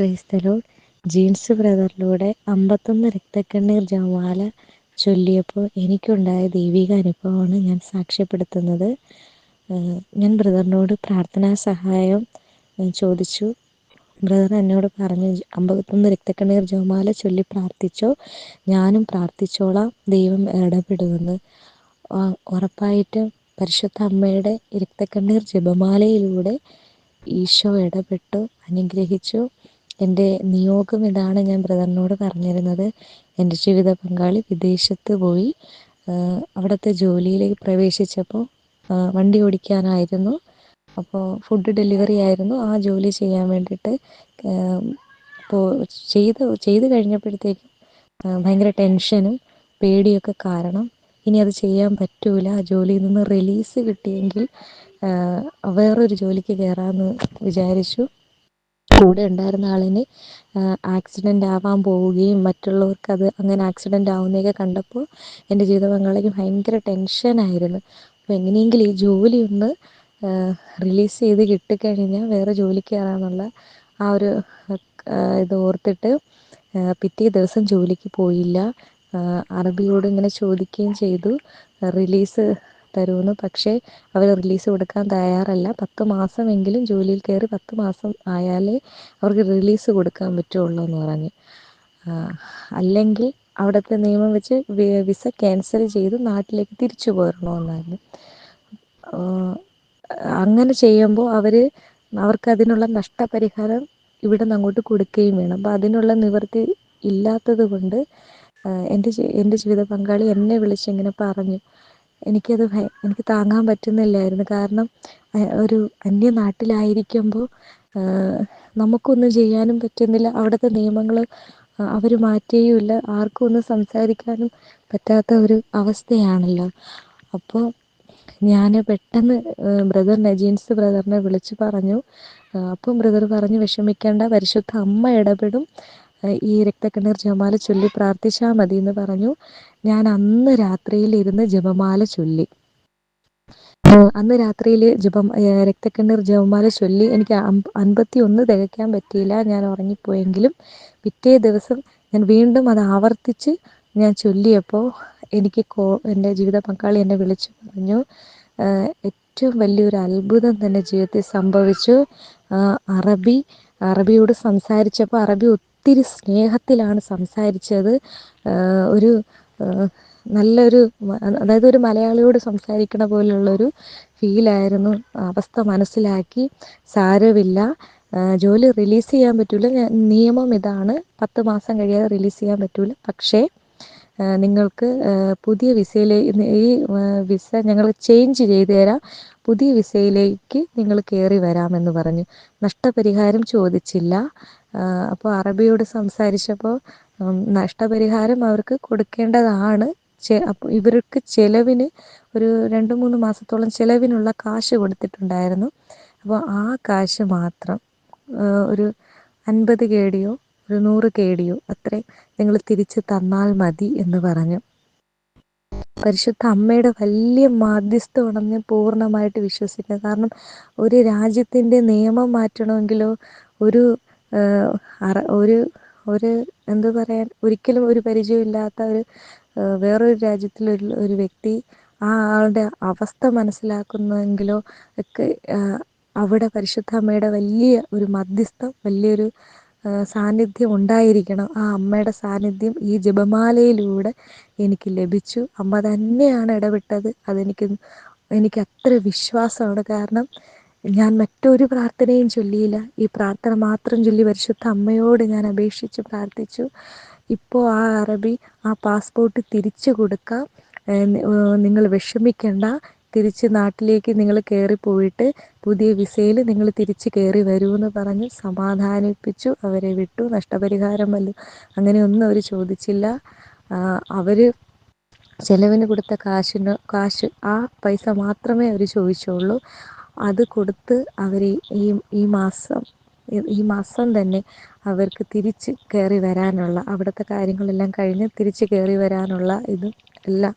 Lord jeans ബ്രദറിലൂടെ അമ്പത്തൊന്ന് രക്തക്കണ്ണീർ ജവാല ചൊല്ലിയപ്പോൾ എനിക്കുണ്ടായ ദൈവിക അനുഭവമാണ് ഞാൻ സാക്ഷ്യപ്പെടുത്തുന്നത്. ഞാൻ ബ്രദറിനോട് പ്രാർത്ഥനാ സഹായം ചോദിച്ചു. ബ്രദർ എന്നോട് പറഞ്ഞു അമ്പത്തൊന്ന് രക്തക്കണ്ണീർ ജവമാല ചൊല്ലി പ്രാർത്ഥിച്ചോ ഞാനും പ്രാർത്ഥിച്ചോളാം ദൈവം ഇടപെടുമെന്ന്. ഉറപ്പായിട്ട് പരിശുദ്ധ അമ്മയുടെ രക്തക്കണ്ണീർ ജപമാലയിലൂടെ ഈശോ ഇടപെട്ടു അനുഗ്രഹിച്ചു. എന്റെ നിയോഗം ഇതാണ് ഞാൻ ബ്രദറിനോട് പറഞ്ഞിരുന്നത്. എന്റെ ജീവിത പങ്കാളി വിദേശത്ത് പോയി അവിടുത്തെ ജോലിയിലേക്ക് പ്രവേശിച്ചപ്പോൾ വണ്ടി ഓടിക്കാനായിരുന്നു. അപ്പോൾ ഫുഡ് ഡെലിവറി ആയിരുന്നു. ആ ജോലി ചെയ്യാൻ വേണ്ടിയിട്ട് ചെയ്ത് ചെയ്ത് കഴിഞ്ഞപ്പോഴത്തേക്കും ഭയങ്കര ടെൻഷനും പേടിയൊക്കെ കാരണം ഇനി അത് ചെയ്യാൻ പറ്റൂല. ആ ജോലിയിൽ നിന്ന് റിലീസ് കിട്ടിയെങ്കിൽ വേറൊരു ജോലിക്ക് കയറാമെന്ന് വിചാരിച്ചു. കൂടെ ഉണ്ടായിരുന്ന ആളിന് ആക്സിഡന്റ് ആവാൻ പോവുകയും മറ്റുള്ളവർക്ക് അത് അങ്ങനെ ആക്സിഡന്റ് ആവുന്നതൊക്കെ കണ്ടപ്പോൾ എന്റെ ജീവിത പങ്കാളിക്ക് ഭയങ്കര ടെൻഷനായിരുന്നു അപ്പോൾ എങ്ങനെയെങ്കിലും ഈ ജോലി ഒന്ന് റിലീസ് ചെയ്ത് കിട്ടിക്കഴിഞ്ഞാൽ വേറെ ജോലിക്ക് കയറാമെന്നുള്ള ആ ഒരു ഇത് ഓർത്തിട്ട് പിറ്റേ ദിവസം ജോലിക്ക് പോയില്ല. അറബിയോട് ഇങ്ങനെ ചോദിക്കുകയും ചെയ്തു. റിലീസ് തരുമെന്ന്. പക്ഷേ അവർ റിലീസ് കൊടുക്കാൻ തയ്യാറല്ല. പത്ത് മാസമെങ്കിലും ജോലിയിൽ കയറി പത്ത് മാസം ആയാലേ അവർക്ക് റിലീസ് കൊടുക്കാൻ പറ്റുള്ളൂ എന്ന് പറഞ്ഞു. അല്ലെങ്കിൽ അവിടുത്തെ നിയമം വെച്ച് വിസ ക്യാൻസൽ ചെയ്ത് നാട്ടിലേക്ക് തിരിച്ചു പോരണമെന്നായിരുന്നു അങ്ങനെ ചെയ്യുമ്പോൾ അവർ അവർക്കതിനുള്ള നഷ്ടപരിഹാരം ഇവിടെ നിന്ന് അങ്ങോട്ട് കൊടുക്കുകയും വേണം. അപ്പം അതിനുള്ള നിവൃത്തി ഇല്ലാത്തത് കൊണ്ട് എന്റെ എന്റെ ജീവിത പങ്കാളി എന്നെ വിളിച്ചിങ്ങനെ പറഞ്ഞു. എനിക്കത് എനിക്ക് താങ്ങാൻ പറ്റുന്നില്ലായിരുന്നു. കാരണം ഒരു അന്യ നാട്ടിലായിരിക്കുമ്പോൾ നമുക്കൊന്നും ചെയ്യാനും പറ്റുന്നില്ല. അവിടുത്തെ നിയമങ്ങൾ അവർ മാറ്റുകയുമില്ല ആർക്കും ഒന്നും സംസാരിക്കാനും പറ്റാത്ത ഒരു അവസ്ഥയാണല്ലോ. അപ്പോൾ ഞാൻ പെട്ടെന്ന് ബ്രദർ നജീൻസ് ബ്രദറിനെ വിളിച്ച് പറഞ്ഞു. അപ്പം ബ്രദർ പറഞ്ഞു വിഷമിക്കേണ്ട പരിശുദ്ധ അമ്മ ഇടപെടും. ഈ രക്തക്കിണർ ജപമാല ചൊല്ലി പ്രാർത്ഥിച്ചാൽ മതി എന്ന് പറഞ്ഞു. ഞാൻ അന്ന് രാത്രിയിൽ ഇരുന്ന് ജപമാല ചൊല്ലി. അന്ന് രാത്രിയിൽ ജപം രക്തക്കിണർ ജപമാല ചൊല്ലി. എനിക്ക് അൻപത്തി ഒന്ന് തികയ്ക്കാൻ പറ്റിയില്ല. ഞാൻ ഉറങ്ങിപ്പോയെങ്കിലും പിറ്റേ ദിവസം ഞാൻ വീണ്ടും അത് ആവർത്തിച്ച് ഞാൻ ചൊല്ലിയപ്പോൾ എനിക്ക് കോ എന്റെ ജീവിത പങ്കാളി എന്നെ വിളിച്ചു പറഞ്ഞു. ഏറ്റവും വലിയൊരു അത്ഭുതം തന്നെ ജീവിതത്തിൽ സംഭവിച്ചു. അറബി അറബിയോട് സംസാരിച്ചപ്പോൾ അറബി ഒത്തിരി സ്നേഹത്തിലാണ് സംസാരിച്ചത്. ഒരു നല്ലൊരു അതായത് ഒരു മലയാളിയോട് സംസാരിക്കണ പോലുള്ളൊരു ഫീലായിരുന്നു. അവസ്ഥ മനസ്സിലാക്കി. സാരമില്ല. ജോലി റിലീസ് ചെയ്യാൻ പറ്റില്ല നിയമം ഇതാണ്. പത്ത് മാസം കഴിയാതെ റിലീസ് ചെയ്യാൻ പറ്റില്ല പക്ഷേ നിങ്ങൾക്ക് പുതിയ വിസയിലേക്ക് ഈ വിസ ഞങ്ങൾ ചേഞ്ച് ചെയ്തു തരാം. പുതിയ വിസയിലേക്ക് നിങ്ങൾ കയറി വരാമെന്ന് പറഞ്ഞു. നഷ്ടപരിഹാരം ചോദിച്ചില്ല. അപ്പോൾ അറബിയോട് സംസാരിച്ചപ്പോൾ നഷ്ടപരിഹാരം അവർക്ക് കൊടുക്കേണ്ടതാണ്. അപ്പോൾ ഇവർക്ക് ചിലവിന് ഒരു രണ്ട് മൂന്ന് മാസത്തോളം ചിലവിനുള്ള കാശ് കൊടുത്തിട്ടുണ്ടായിരുന്നു. അപ്പോൾ ആ കാശ് മാത്രം ഒരു അൻപത് കേടിയോ ഒരു നൂറ് കേടിയോ അത്രയും നിങ്ങൾ തിരിച്ചു തന്നാൽ മതി എന്ന് പറഞ്ഞു. പരിശുദ്ധ അമ്മയുടെ വലിയ മാധ്യസ്ഥമാണെന്ന് ഞാൻ പൂർണമായിട്ട് വിശ്വസിക്കുന്നത് കാരണം ഒരു രാജ്യത്തിന്റെ നിയമം മാറ്റണമെങ്കിലോ ഒരു ഒരു ഒരു എന്ത് പറയാൻ ഒരിക്കലും ഒരു പരിചയമില്ലാത്ത ഒരു വേറൊരു രാജ്യത്തിലൊരു ഒരു വ്യക്തി ആ ആളുടെ അവസ്ഥ മനസ്സിലാക്കുന്നെങ്കിലോ ഒക്കെ അവിടെ പരിശുദ്ധ അമ്മയുടെ വലിയ ഒരു മധ്യസ്ഥം വലിയൊരു സാന്നിധ്യം ഉണ്ടായിരിക്കണം. ആ അമ്മയുടെ സാന്നിധ്യം ഈ ജപമാലയിലൂടെ എനിക്ക് ലഭിച്ചു. അമ്മ തന്നെയാണ് ഇടപെട്ടത്. അതെനിക്ക് എനിക്ക് അത്ര വിശ്വാസമാണ്. കാരണം ഞാൻ മറ്റൊരു പ്രാർത്ഥനയും ചൊല്ലിയില്ല. ഈ പ്രാർത്ഥന മാത്രം ചൊല്ലി പരിശുദ്ധ അമ്മയോട് ഞാൻ അപേക്ഷിച്ച് പ്രാർത്ഥിച്ചു. ഇപ്പോൾ ആ അറബി ആ പാസ്പോർട്ട് തിരിച്ചു കൊടുക്കാം. നിങ്ങൾ വിഷമിക്കേണ്ട. തിരിച്ച് നാട്ടിലേക്ക് നിങ്ങൾ കയറിപ്പോയിട്ട് പുതിയ വിസയിൽ നിങ്ങൾ തിരിച്ച് കയറി വരൂ എന്ന് പറഞ്ഞ് സമാധാനിപ്പിച്ചു അവരെ വിട്ടു. നഷ്ടപരിഹാരം വല്ലതും അങ്ങനെയൊന്നും അവർ ചോദിച്ചില്ല. അവർ ചിലവിന് കൊടുത്ത കാശിന് കാശ് ആ പൈസ മാത്രമേ അവർ ചോദിച്ചുള്ളൂ. അത് കൊടുത്ത് അവർ ഈ ഈ മാസം ഈ മാസം തന്നെ അവർക്ക് തിരിച്ച് കയറി വരാനുള്ള അവിടുത്തെ കാര്യങ്ങളെല്ലാം കഴിഞ്ഞ് തിരിച്ച് കയറി വരാനുള്ള ഇതും എല്ലാം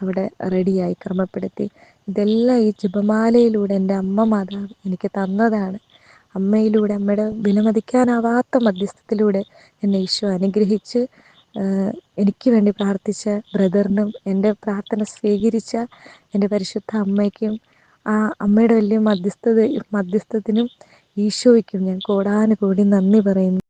അവിടെ റെഡിയായി ക്രമപ്പെടുത്തി. ഇതെല്ലാം ഈ ജപമാലയിലൂടെ എന്റെ അമ്മ മാതാവ് എനിക്ക് തന്നതാണ്. അമ്മയിലൂടെ അമ്മയുടെ വിലമതിക്കാനാവാത്ത മധ്യസ്ഥത്തിലൂടെ എന്നെ ഈശോ അനുഗ്രഹിച്ച് എനിക്ക് വേണ്ടി പ്രാർത്ഥിച്ച ബ്രദറിനും എന്റെ പ്രാർത്ഥന സ്വീകരിച്ച എന്റെ പരിശുദ്ധ അമ്മയ്ക്കും ആ അമ്മയുടെ വലിയ മധ്യസ്ഥത മധ്യസ്ഥത്തിനും ഈശോയ്ക്കും ഞാൻ കോടാനുകോടി നന്ദി പറയുന്നു.